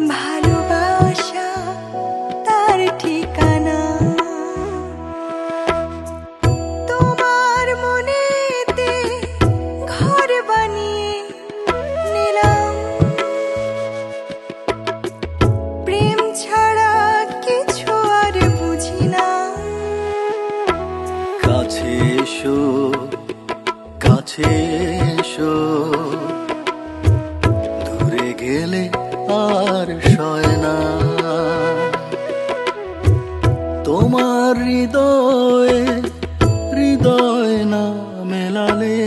ভাই হৃদয়ে হৃদয় না মেলালে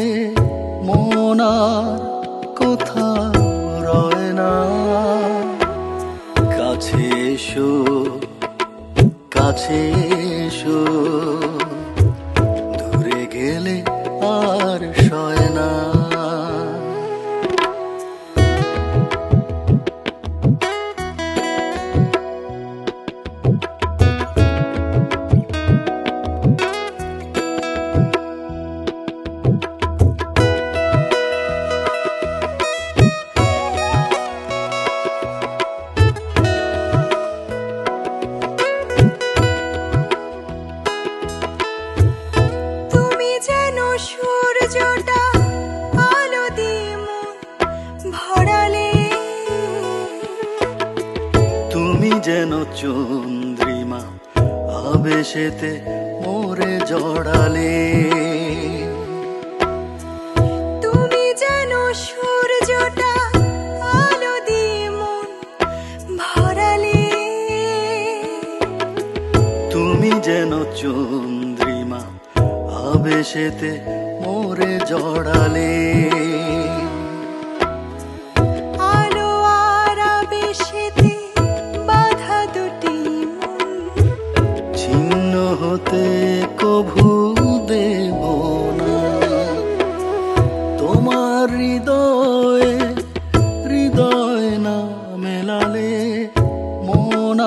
মন আর কোথাও রয় না। কাছে এসো কাছে এসো, দূরে গেলে আর সয় না। সূর্যটা আলো দিয়ে মন ভরালে। তুমি যেন চন্দ্রিমা আবেশেতে মোরে জড়ালে। তুমি যেন সূর্যটা আলো দিয়ে মন ভরালে। তুমি যেন চন্দ্রিমা আবেশেতে মোরে জড়ালে। আলো আর আবেশেতে বাধা দুটি ছিন্ন হতে কভু দেব না। তোমার হৃদয়ে হৃদয় না মেলালে মন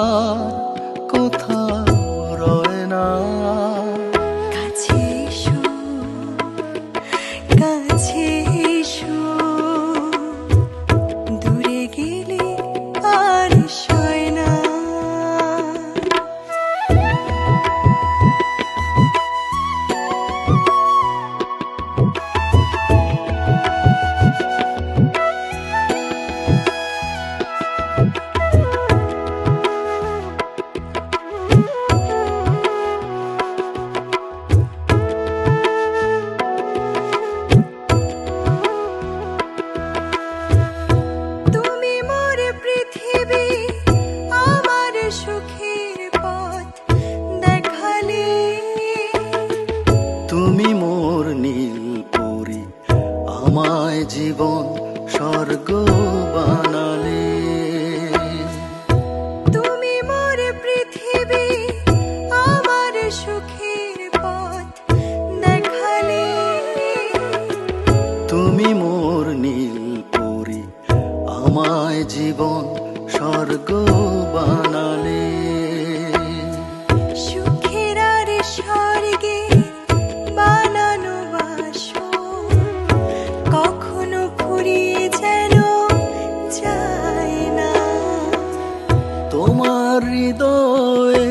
জীবন স্বর্গ বানালে। তুমি মোর পৃথিবী আমার সুখের পথ দেখালে। তুমি মোর নীল পরি আমায় জীবন স্বর্গ বানালে। তোমার হৃদয়ে